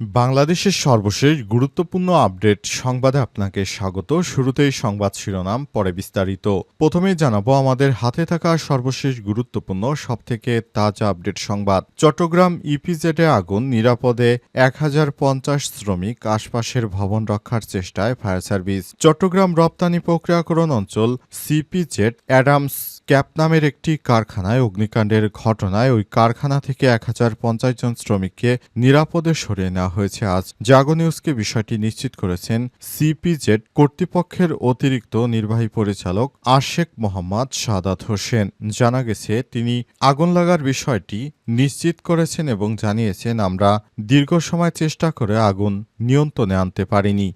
বাংলাদেশের সর্বশেষ গুরুত্বপূর্ণ আপডেট সংবাদে আপনাকে স্বাগত। শুরুতেই সংবাদ শিরোনাম, পরে বিস্তারিত। প্রথমেই জানাব আমাদের হাতে থাকা সর্বশেষ গুরুত্বপূর্ণ, সবথেকে তাজা আপডেট সংবাদ। চট্টগ্রাম ইপিজেডে আগুন, নিরাপদে এক হাজার পঞ্চাশ শ্রমিক আশপাশের ভবন রক্ষার চেষ্টায় ফায়ার সার্ভিস। চট্টগ্রাম রপ্তানি প্রক্রিয়াকরণ অঞ্চল, সিপিজেড, অ্যাডামস ক্যাপ নামের একটি কারখানায় অগ্নিকাণ্ডের ঘটনায় ওই কারখানা থেকে এক হাজার পঞ্চাশ জন শ্রমিককে নিরাপদে সরিয়ে নেওয়া হয়েছে আজ। জাগো নিউজকে বিষয়টি নিশ্চিত করেছেন সিপিজেড কর্তৃপক্ষের অতিরিক্ত নির্বাহী পরিচালক আশেক মোহাম্মদ সাদাত হোসেন। জানা গেছে, তিনি আগুন লাগার বিষয়টি নিশ্চিত করেছেন এবং জানিয়েছেন, আমরা দীর্ঘ সময় চেষ্টা করে আগুন নিয়ন্ত্রণে আনতে পারিনি।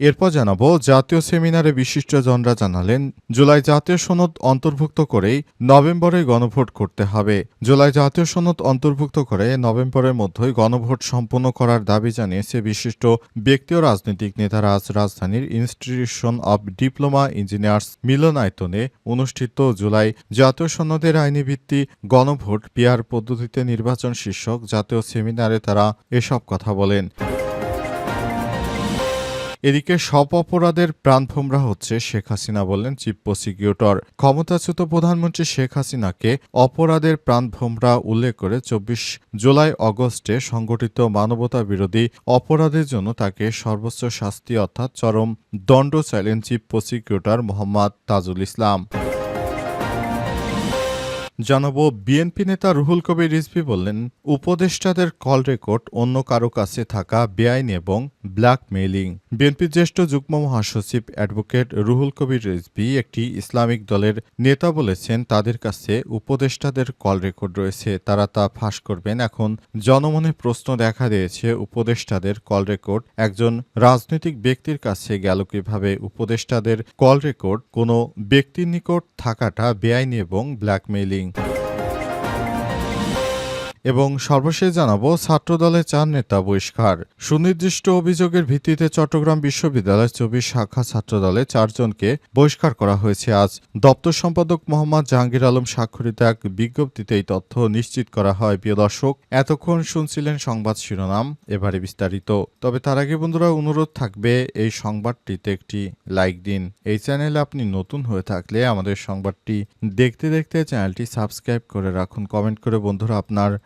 এরপর জানাব, জাতীয় সেমিনারে বিশিষ্টজনরা জানালেন, জুলাই জাতীয় সনদ অন্তর্ভুক্ত করেই নভেম্বরে গণভোট করতে হবে। জুলাই জাতীয় সনদ অন্তর্ভুক্ত করে নভেম্বরের মধ্যেই গণভোট সম্পন্ন করার দাবি জানিয়েছে বিশিষ্ট ব্যক্তি ও রাজনৈতিক নেতারা আজ রাজধানীর ইনস্টিটিউশন অব ডিপ্লোমা ইঞ্জিনিয়ার্স মিলনায়তনে অনুষ্ঠিত জুলাই জাতীয় সনদের আইনি ভিত্তি গণভোট পিয়ার পদ্ধতিতে নির্বাচন শীর্ষক জাতীয় সেমিনারে তারা এসব কথা বলেন। এদিকে সব অপরাধের প্রাণভোমরা হচ্ছে শেখ হাসিনা বললেন চিফ প্রসিকিউটর। ক্ষমতাচ্যুত প্রধানমন্ত্রী শেখ হাসিনাকে অপরাধের প্রাণভোমরা উল্লেখ করে চব্বিশ জুলাই অগস্টে সংগঠিত মানবতা বিরোধী অপরাধের জন্য তাকে সর্বোচ্চ শাস্তি অর্থাৎ চরম দণ্ড চাইলেন চিফ প্রসিকিউটর মোহাম্মদ তাজুল ইসলাম। জানাব বিএনপি নেতা রুহুল কবির রিজভি বললেন, উপদেষ্টাদের কল রেকর্ড অন্য কারও কাছে থাকা বেআইন এবং ব্ল্যাকমেইলিং। বিএনপির জ্যেষ্ঠ যুগ্ম মহাসচিব অ্যাডভোকেট রুহুল কবির রিজভি একটি ইসলামিক দলের নেতা বলেছেন, তাদের কাছে উপদেষ্টাদের কল রেকর্ড রয়েছে, তারা তা ফাঁস করবেন। এখন জনমনে প্রশ্ন দেখা দিয়েছে, উপদেষ্টাদের কল রেকর্ড একজন রাজনৈতিক ব্যক্তির কাছে গেল কীভাবে? উপদেষ্টাদের কল রেকর্ড কোনো ব্যক্তির নিকট থাকাটা বেআইনি এবং ব্ল্যাকমেইলিং। এবং সর্বশেষ জানাব ছাত্রদলের চার নেতা বহিষ্কার। সুনির্দিষ্ট অভিযোগের ভিত্তিতে চট্টগ্রাম বিশ্ববিদ্যালয়ের চব্বিশ শাখা ছাত্রদলে চারজনকে বহিষ্কার করা হয়েছে আজ। দপ্তর সম্পাদক মোহাম্মদ জাহাঙ্গীর আলম স্বাক্ষরিত এক বিজ্ঞপ্তিতে এই তথ্য নিশ্চিত করা হয়। প্রিয় দর্শক, এতক্ষণ শুনছিলেন সংবাদ শিরোনাম, এবারে বিস্তারিত। তবে তার আগে বন্ধুরা, অনুরোধ থাকবে এই সংবাদটিতে একটি লাইক দিন। এই চ্যানেলে আপনি নতুন হয়ে থাকলে আমাদের সংবাদটি দেখতে দেখতে চ্যানেলটি সাবস্ক্রাইব করে রাখুন। কমেন্ট করে বন্ধুরা, আপনার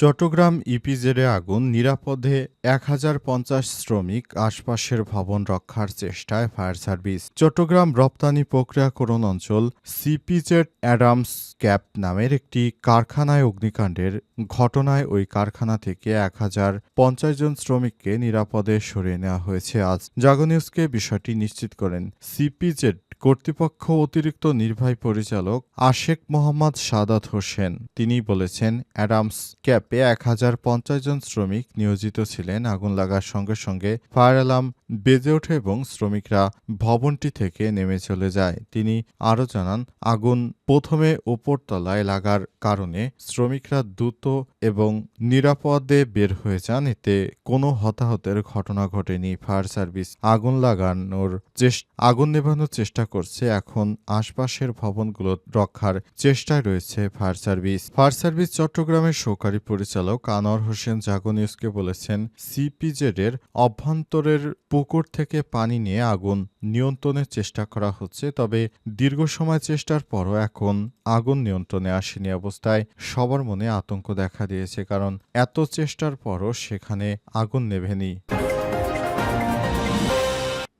চট্টগ্রাম ইপিজেডে আগুন, নিরাপদে এক হাজার পঞ্চাশ শ্রমিক আশপাশের ভবন রক্ষার চেষ্টায় ফায়ার সার্ভিস। চট্টগ্রাম রপ্তানি প্রক্রিয়াকরণ অঞ্চল সিপিজেড অ্যাডামস ক্যাপ নামের একটি কারখানায় অগ্নিকাণ্ডের ঘটনায় ওই কারখানা থেকে এক হাজার পঞ্চাশ জন শ্রমিককে নিরাপদে সরিয়ে নেওয়া হয়েছে আজ। জাগো নিউজকে বিষয়টি নিশ্চিত করেন সিপিজেড কর্তৃপক্ষ অতিরিক্ত নির্বাহী পরিচালক আশেক মোহাম্মদ সাদাত হোসেন। তিনি বলেছেন, অ্যাডামস ক্যাপে এক হাজার পঞ্চাশ জন শ্রমিক নিয়োজিত ছিলেন। আগুন লাগার সঙ্গে সঙ্গে ফায়ার অ্যালার্ম বেজে ওঠে এবং শ্রমিকরা ভবনটি থেকে নেমে চলে যায়। তিনি আরও জানান, আগুন প্রথমে ওপরতলায় লাগার কারণে শ্রমিকরা দ্রুত এবং নিরাপদে বের হয়ে যান। এতে কোনো হতাহতের ঘটনা ঘটেনি। ফায়ার সার্ভিস আগুন লাগানোর চেষ্টা আগুন নেভানোর চেষ্টা করছে। এখন আশপাশের ভবনগুলো রক্ষার চেষ্টায় রয়েছে ফায়ার সার্ভিস। ফায়ার সার্ভিস চট্টগ্রামের সহকারী পরিচালক আনোয়ার হোসেন জাগো নিউজকে বলেছেন সিপিজেড এর অভ্যন্তরের পুকুর থেকে পানি নিয়ে আগুন নিয়ন্ত্রণের চেষ্টা করা হচ্ছে, তবে দীর্ঘ সময় চেষ্টার পরও এখন আগুন নিয়ন্ত্রণে আসেনি অবস্থায়। সবার মনে আতঙ্ক দেখা দিয়েছে, কারণ এত চেষ্টার পরও সেখানে আগুন নেভেনি।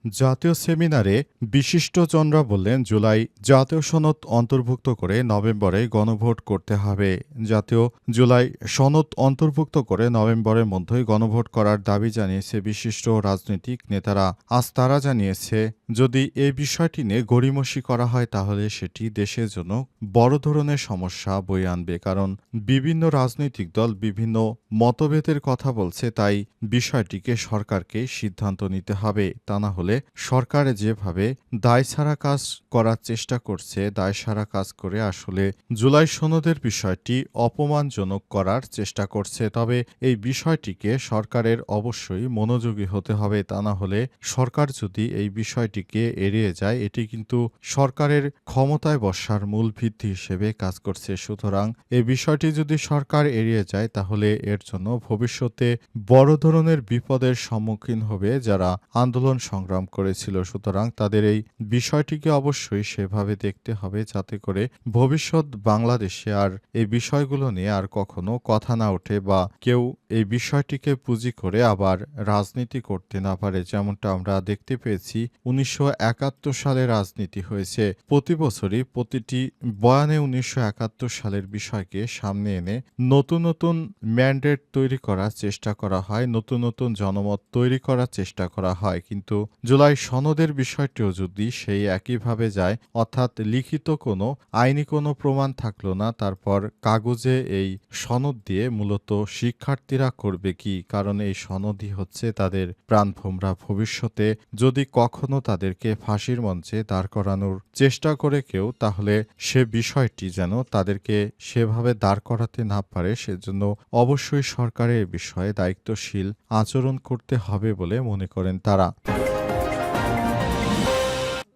জাতীয় সেমিনারে বিশিষ্ট চন্দ্রা বললেন, জুলাই জাতীয় সনদ অন্তর্ভুক্ত করে নভেম্বরে গণভোট করতে হবে। জাতীয় জুলাই সনদ অন্তর্ভুক্ত করে নভেম্বরের মধ্যেই গণভোট করার দাবি জানিয়েছে বিশিষ্ট রাজনৈতিক নেতারা। আজ তারা জানিয়েছে যদি এই বিষয়টি নিয়ে গড়িমসি করা হয়, তাহলে সেটি দেশের জন্য বড় ধরনের সমস্যা বয়ে আনবে। কারণ বিভিন্ন রাজনৈতিক দল বিভিন্ন মতভেদের কথা বলছে, তাই বিষয়টিকে সরকারকে সিদ্ধান্ত নিতে হবে। তা না হলে সরকার যেভাবে দায় ছাড়া কাজ করার চেষ্টা করছে, দায় সারা কাজ করে আসলে জুলাই সনদের বিষয়টি অপমানজনক করার চেষ্টা করছে। তবে এই বিষয়টিকে সরকারের অবশ্যই মনোযোগী হতে হবে। তা না হলে সরকার যদি এই বিষয়টিকে এড়িয়ে যায়, এটি কিন্তু সরকারের ক্ষমতায় বসার মূল ভিত্তি হিসেবে কাজ করছে। সুতরাং এই বিষয়টি যদি সরকার এড়িয়ে যায়, তাহলে এর জন্য ভবিষ্যতে বড় ধরনের বিপদের সম্মুখীন হবে যারা আন্দোলন সংগ্রাম করেছিল। সুতরাং তাদের এই বিষয়টিকে অবশ্যই সেভাবে দেখতে হবে যাতে করে ভবিষ্যৎ বাংলাদেশে আর এই বিষয়গুলো নিয়ে আর কখনো কথা না ওঠে বা কেউ এই বিষয়টিকে পুঁজি করে আবার রাজনীতি করতে না পারে। যেমনটা আমরা দেখতে পেয়েছি উনিশশো একাত্তর সালে রাজনীতি হয়েছে। প্রতি বছরই প্রতিটি বয়ানে উনিশশো একাত্তর সালের বিষয়কে সামনে এনে নতুন নতুন ম্যান্ডেট তৈরি করার চেষ্টা করা হয়, নতুন নতুন জনমত তৈরি করার চেষ্টা করা হয়। কিন্তু জুলাই সনদের বিষয়টিও যদি সেই একইভাবে যায়, অর্থাৎ লিখিত কোনো, আইনি কোনো প্রমাণ থাকল না, তারপর কাগজে এই সনদ দিয়ে মূলত শিক্ষার্থীরা করবে কি? কারণ এই সনদই হচ্ছে তাদের প্রাণভোমরা ভবিষ্যতে। যদি কখনো তাদেরকে ফাঁসির মঞ্চে দাঁড় করানোর চেষ্টা করে কেউ, তাহলে সে বিষয়টি যেন তাদেরকে সেভাবে দাঁড় করাতে না পারে, সেজন্য অবশ্যই সরকারের বিষয়ে দায়িত্বশীল আচরণ করতে হবে বলে মনে করেন তারা।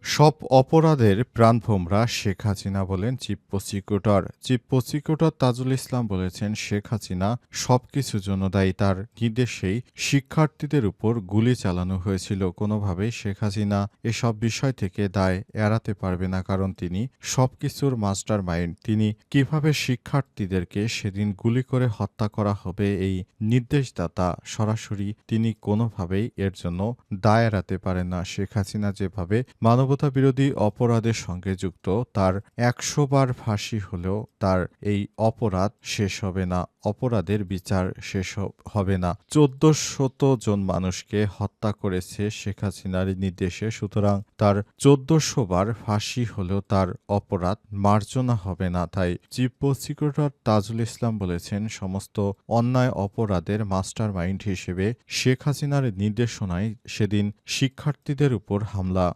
সব অপরাধের প্রাণভোমরা শেখ হাসিনা বলেন chief prosecutor. Chief prosecutor Tajul Islam বলেছেন শেখ হাসিনা সবকিছুর জন্য দায়ী। তার নির্দেশেই শিক্ষার্থীদের উপর গুলি চালানো হয়েছিল। কোনোভাবেই শেখ হাসিনা এসব বিষয় থেকে দায় এড়াতে পারবে না, কারণ তিনি সবকিছুর মাস্টার মাইন্ড তিনি কীভাবে শিক্ষার্থীদেরকে সেদিন গুলি করে হত্যা করা হবে এই নির্দেশদাতা সরাসরি তিনি কোনোভাবেই এর জন্য দায় এড়াতে পারেন না। শেখ হাসিনা যেভাবে মানবতা বিরোধী অপরাধের সঙ্গে যুক্ত, তার একশো বার ফাঁসি হলেও তার এই অপরাধ শেষ হবে না, অপরাধের বিচার শেষ হবে না। চোদ্দ শত জন মানুষকে হত্যা করেছে শেখ হাসিনার নির্দেশে, সুতরাং তার চোদ্দশো বার ফাঁসি হলেও তার অপরাধ মার্জনা হবে না। তাই চিফ প্রসিকিউটর তাজুল ইসলাম বলেছেন, সমস্ত অন্যায় অপরাধের মাস্টার মাইন্ড হিসেবে শেখ হাসিনার নির্দেশনায় সেদিন শিক্ষার্থীদের উপর হামলা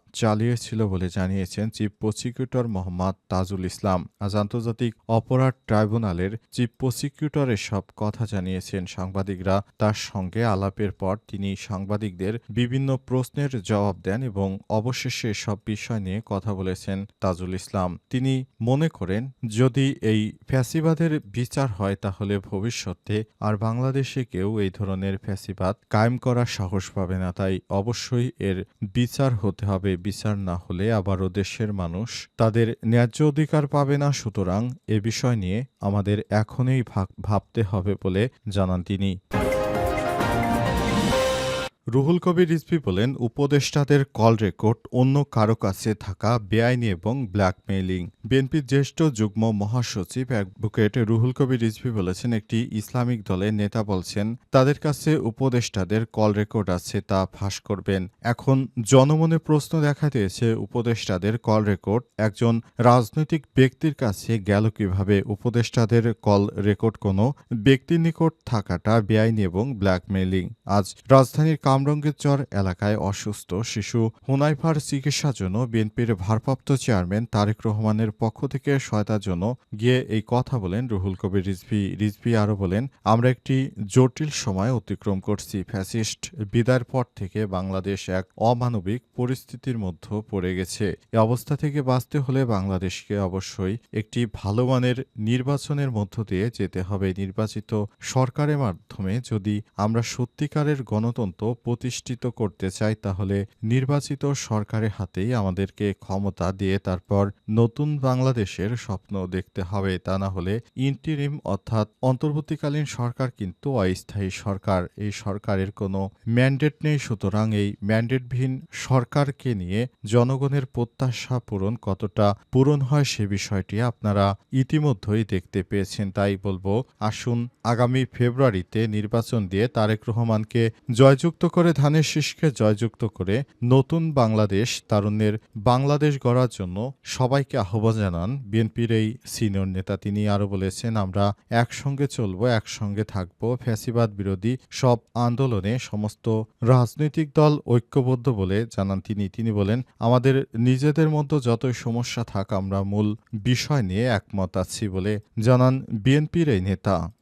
চালিয়েছিল বলে জানিয়েছেন চিফ প্রসিকিউটর মোহাম্মদ তাজুল ইসলাম। আজ আন্তর্জাতিক অপরাধ ট্রাইব্যুনালের চিফ প্রসিকিউটর এসব কথা জানিয়েছেন সাংবাদিকরা। তার সঙ্গে আলাপের পর তিনি সাংবাদিকদের বিভিন্ন প্রশ্নের জবাব দেন এবং অবশেষে সব বিষয় নিয়ে কথা বলেছেন তাজুল ইসলাম। তিনি মনে করেন, যদি এই ফ্যাসিবাদের বিচার হয় তাহলে ভবিষ্যতে আর বাংলাদেশে কেউ এই ধরনের ফ্যাসিবাদ কায়েম করার সাহস পাবে না। তাই অবশ্যই এর বিচার হতে হবে। বিচার না হলে আবারও দেশের মানুষ তাদের ন্যায্য অধিকার পাবে না, সুতরাং এ বিষয় নিয়ে আমাদের এখনই ভাব- ভাবতে হবে বলে জানান তিনি। রুহুল কবির রিজভি বলেন, উপদেষ্টাদের কল রেকর্ড অন্য কারও কাছে থাকা বেআইনি এবং ব্ল্যাকমেইলিং। বিএনপির জ্যেষ্ঠ যুগ্ম মহাসচিব অ্যাডভোকেট রুহুল কবির রিজভি বলেছেন, একটি ইসলামিক দলের নেতা বলছেন, তাদের কাছে উপদেষ্টাদের কল রেকর্ড আছে, তা ফাঁস করবেন। এখন জনমনে প্রশ্ন দেখা দিয়েছে, উপদেষ্টাদের কল রেকর্ড, একজন রাজনৈতিক ব্যক্তির কাছে গেল কীভাবে? উপদেষ্টাদের কল রেকর্ড কোনো ব্যক্তির নিকট থাকাটা বেআইনি এবং ব্ল্যাকমেইলিং। আজ রাজধানীর কামরঙ্গের চর এলাকায় অসুস্থ শিশু হুনাইফার চিকিৎসার জন্য বিএনপির ভারপ্রাপ্ত চেয়ারম্যান তারেক রহমানের পক্ষ থেকে সহায়তার জন্য গিয়ে এই কথা বলেন রুহুল কবির রিজভি। রিজভি আরও বলেন, আমরা একটি জটিল সময় অতিক্রম করছি। ফ্যাসিস্ট বিদায়ের পর থেকে বাংলাদেশ এক অমানবিক পরিস্থিতির মধ্যে পড়ে গেছে। এ অবস্থা থেকে বাঁচতে হলে বাংলাদেশকে অবশ্যই একটি ভালো মানের নির্বাচনের মধ্য দিয়ে যেতে হবে। নির্বাচিত সরকারের মাধ্যমে যদি আমরা সত্যিকারের গণতন্ত্র প্রতিষ্ঠিত করতে চাই, তাহলে নির্বাচিত সরকারের হাতেই আমাদেরকে ক্ষমতা দিয়ে তারপর নতুন বাংলাদেশের স্বপ্ন দেখতে হবে। তা না হলে ইন্টিরিম অর্থাৎ অন্তর্বর্তীকালীন সরকার কিন্তু অস্থায়ী সরকার। এই সরকারের কোনো ম্যান্ডেট নেই, সুতরাং এই ম্যান্ডেটবিহীন সরকারকে নিয়ে জনগণের প্রত্যাশা পূরণ কতটা পূরণ হয় সে বিষয়টি আপনারা ইতিমধ্যেই দেখতে পেয়েছেন। তাই বলব, আসুন আগামী ফেব্রুয়ারিতে নির্বাচন দিয়ে তারেক রহমানকে জয়যুক্ত করে ধানের শীষকে জয়যুক্ত করে নতুন বাংলাদেশ তারুণ্যের বাংলাদেশ গড়ার জন্য সবাইকে আহ্বান জানান বিএনপির এই সিনিয়র নেতা। তিনি আরও বলেছেন, আমরা একসঙ্গে চলবো, একসঙ্গে থাকব। ফ্যাসিবাদ বিরোধী সব আন্দোলনে সমস্ত রাজনৈতিক দল ঐক্যবদ্ধ বলে জানান তিনি। তিনি বলেন, আমাদের নিজেদের মধ্যে যতই সমস্যা থাক, আমরা মূল বিষয় নিয়ে একমত আছি বলে জানান বিএনপির এই নেতা।